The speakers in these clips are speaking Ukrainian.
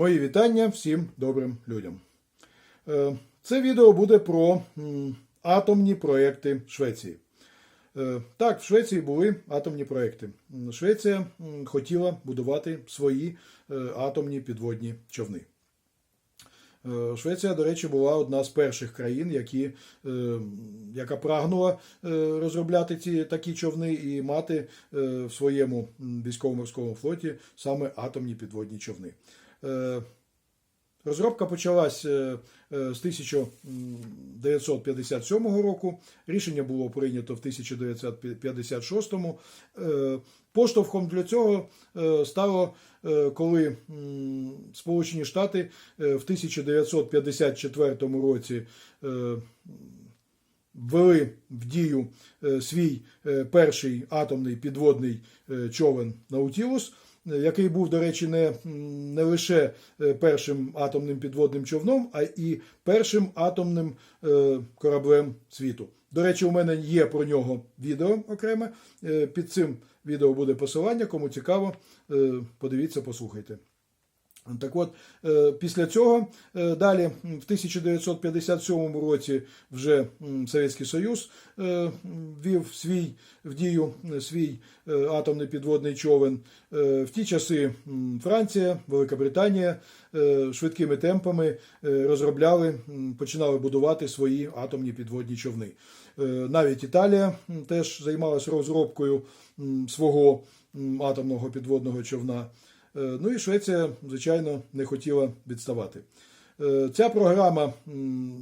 Мої вітання всім добрим людям. Е, Це відео буде про атомні проекти Швеції. Е, Так, в Швеції були атомні проекти. Швеція хотіла будувати свої е, атомні підводні човни. Швеція, до речі, була одна з перших країн, які, яка прагнула розробляти ці такі човни і мати в своєму військово-морському флоті саме атомні підводні човни. Е, Розробка почалась е, е, з 1957 року. Рішення було прийнято в 1956. Е, Поштовхом для цього стало, коли Сполучені Штати в 1954 році ввели в дію свій перший атомний підводний човен Наутілус, який був, до речі, не, не лише е, першим атомним підводним човном, а і першим атомним е, кораблем світу. До речі, у мене є про нього відео окреме. Е, Під цим відео буде посилання. Кому цікаво, подивіться, послухайте. Так от, е, після цього е, далі, в 1957 році, вже Совєтський Союз е, м, ввів свій в дію свій атомний підводний човен. В ті часи Франція, Велика Британія е, швидкими темпами розробляли, починали будувати свої атомні підводні човни. Навіть Італія теж займалася розробкою свого атомного підводного човна. Е, Ну і Швеція, звичайно, не хотіла відставати. Е, Ця програма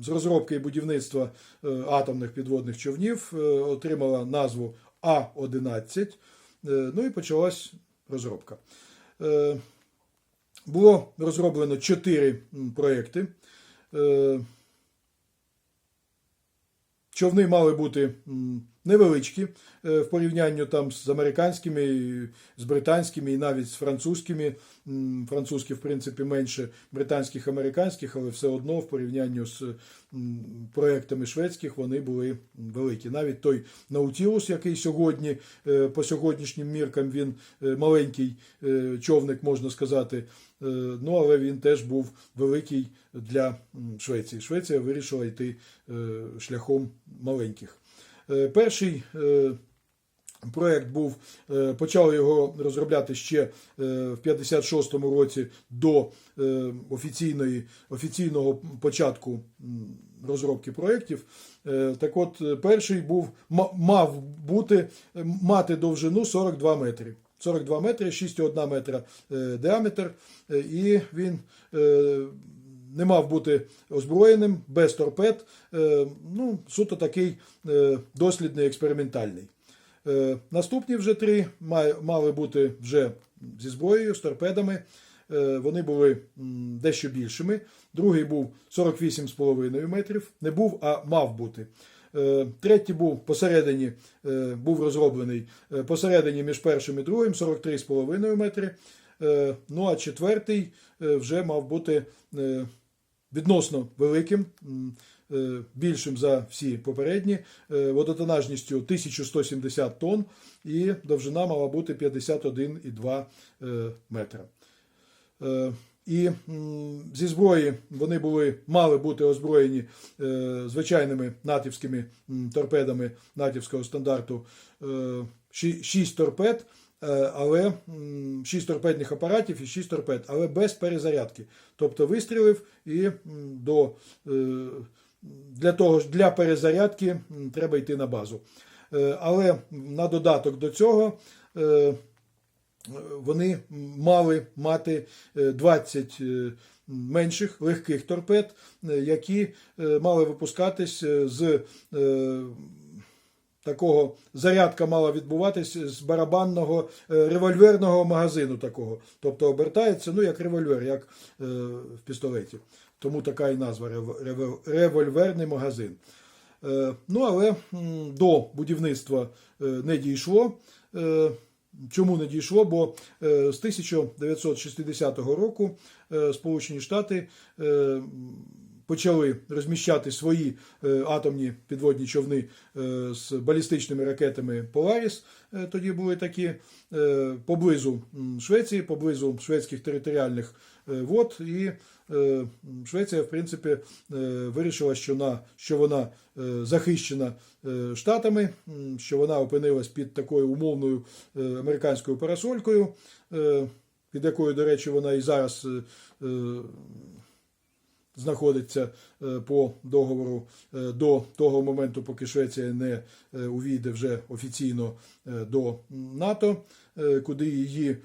з розробки і будівництва е, атомних підводних човнів отримала назву А-11. Е, Ну і почалась розробка. Було розроблено чотири проекти. Човни мали бути невеличкі е, в порівнянні там з американськими, з британськими і навіть з французькими. Французькі, в принципі, менше британських, американських, але все одно в порівнянні з проектами шведських вони були великі. Навіть той Наутілус, який сьогодні, е, по сьогоднішнім міркам, він е, маленький човник, можна сказати. Ну, але він теж був великий для Швеції. Швеція вирішила йти шляхом маленьких. Е, Перший е, проект був, е, почали його розробляти ще в 56-му році до офіційної, офіційного початку розробки проєктів. Так от, перший був, мав бути, мати довжину 42 метри. 42 метри, 6,1 метра діаметр, і він не мав бути озброєним, без торпед. Е, ну, суто такий е, дослідний, експериментальний. Е, Наступні вже три мали бути вже зі зброєю, з торпедами. Вони були дещо більшими. Другий був 48,5 метрів. Не був, а мав бути. Третій був посередині, був розроблений посередині між першим і другим 43,5 метри. Ну а четвертий вже мав бути відносно великим, е, більшим за всі попередні, е, водотонажністю 1170 тонн, і довжина мала бути 51,2 е, метра. І зі зброї вони були, мали бути озброєні звичайними натівськими торпедами натівського стандарту. Е, ші- торпед, але м, шість торпедних апаратів і шість торпед, але без перезарядки. Тобто вистрілив і до, е, для, того, для перезарядки треба йти на базу. Е, Але на додаток до цього. е, вони мали мати е, 20 е, менших легких торпед, е, які е, мали випускатись е, з е, такого зарядка мала відбуватись з барабанного е, револьверного магазину такого. Тобто обертається, ну, як револьвер, як е, в пістолеті. Тому така і назва револьверний магазин. Е, Ну, але до будівництва е, не дійшло. Е, Чому не дійшло? Бо е, з 1960 року Сполучені Штати почали розміщати свої е, атомні підводні човни е, з балістичними ракетами Polaris. Е, Тоді були такі поблизу Швеції, поблизу шведських територіальних вод. І Швеція, в принципі, вирішила, що, на, що вона захищена штатами, що вона опинилась під такою умовною американською парасолькою, під якою, до речі, вона і зараз. Знаходиться е, по договору е, до того моменту, поки Швеція не е, увійде вже офіційно до НАТО, куди її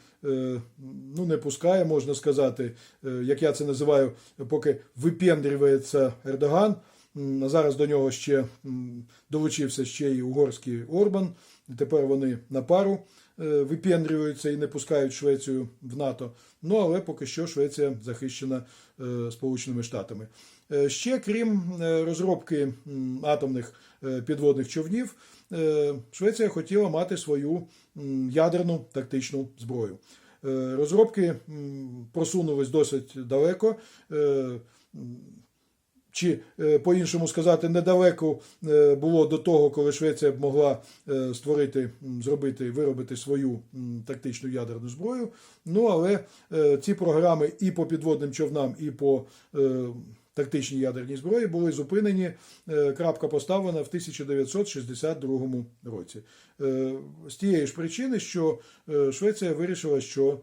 ну, не пускає, можна сказати, як я це називаю, поки випендрюється Ердоган. Зараз до нього ще долучився ще й угорський Орбан. Тепер вони на пару випендрюються і не пускають Швецію в НАТО. Ну але поки що Швеція захищена е, Сполученими Штатами. Е, Ще крім е, розробки атомних е, підводних човнів, е, Швеція хотіла мати свою ядерну тактичну зброю. Е, Розробки просунулись досить далеко. Чи е, по-іншому сказати, недалеко е, було до того, коли Швеція б могла е, створити, зробити, виробити свою тактичну ядерну зброю. Ну але ці програми і по підводним човнам, і по тактичній ядерній зброї були зупинені. Крапка поставлена в 1962 році. З тієї ж причини, що Швеція вирішила, що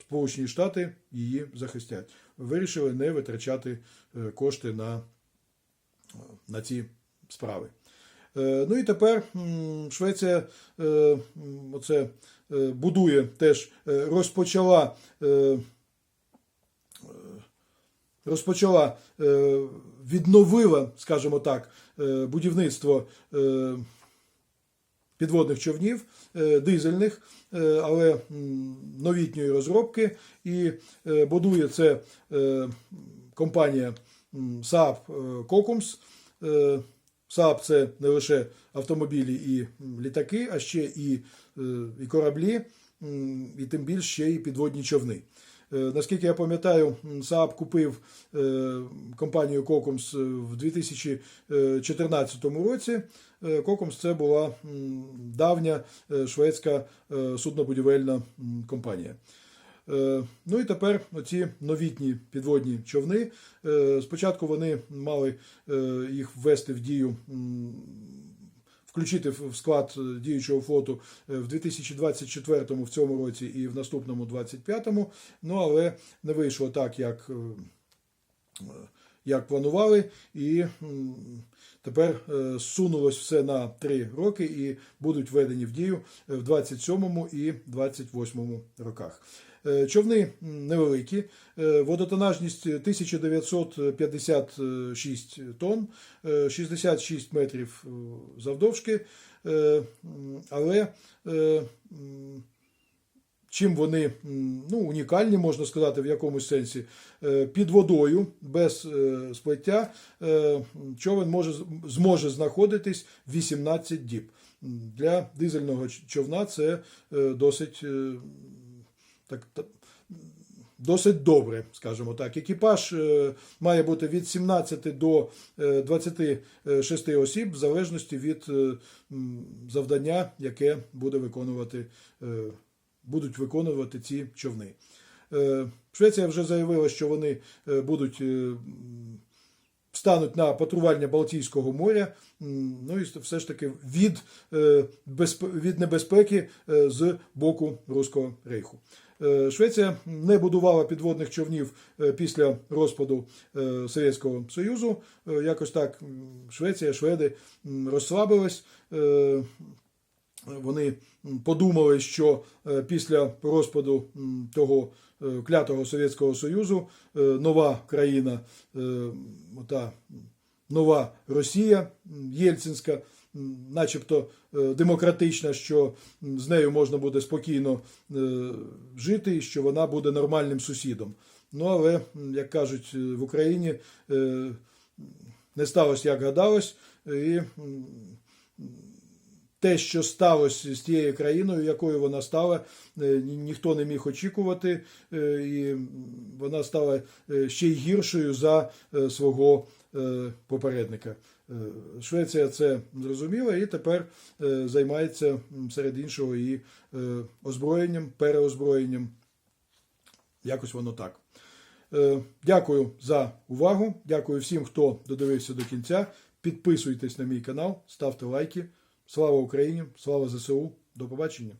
Сполучені Штати її захистять. Вирішили не витрачати е, кошти на, на ці справи. Е, Ну і тепер Швеція е, оце, е, будує теж, е, розпочала, е, е, розпочала, е, відновила, скажімо так, е, будівництво е, підводних човнів е, дизельних, е, але новітньої розробки. І е, будує це компанія Saab. Е, Saab – це не лише автомобілі і літаки, а ще і, і кораблі, і тим більше ще і підводні човни. Е, Наскільки я пам'ятаю, Saab купив е, компанію Kockums в 2014 році. Е, Kockums – це була давня е, шведська е, суднобудівельна компанія. Е, Ну і тепер оці новітні підводні човни. Е, Спочатку вони мали е, їх ввести в дію, включити в склад е, діючого флоту е, в 2024 в цьому році і в наступному 25-му. Ну але не вийшло так, як, е, як планували. І тепер е, зсунулось все на 3 роки і будуть введені в дію в 27-му і 28-му роках. Е, Човни невеликі, е, водотонажність 1956 тонн, е, 66 метрів е, завдовжки, е, але е, чим вони ну, унікальні, можна сказати, в якомусь сенсі, Е, під водою без е, сплиття е, човен може, зможе знаходитись 18 діб. Для дизельного човна це досить так, досить добре, скажімо так. Екіпаж має бути від 17 до е, 26 осіб, в залежності від завдання, яке буде виконувати, будуть виконувати ці човни. Е, Швеція вже заявила, що вони е, будуть е, стануть на патрулювання Балтійського моря, ну і все ж таки від, від небезпеки з боку Руського рейху. Швеція не будувала підводних човнів після розпаду Совєтського Союзу. Якось так Швеція, шведи розслабились. Вони подумали, що е, після розпаду того е, клятого Совєтського Союзу е, нова країна, ота нова Росія Єльцинська, начебто демократична, що з нею можна буде спокійно жити, і що вона буде нормальним сусідом. Ну але, як кажуть в Україні, не сталося, як гадалось, і те, що сталося з тією країною, якою вона стала, е, ніхто не міг очікувати, е, і вона стала е, ще й гіршою за свого попередника. Швеція це зрозуміла і тепер займається серед іншого і озброєнням, переозброєнням. Якось воно так. Дякую за увагу. Дякую всім, хто додивився до кінця. Підписуйтесь на мій канал, ставте лайки. Слава Україні! Слава ЗСУ! До побачення!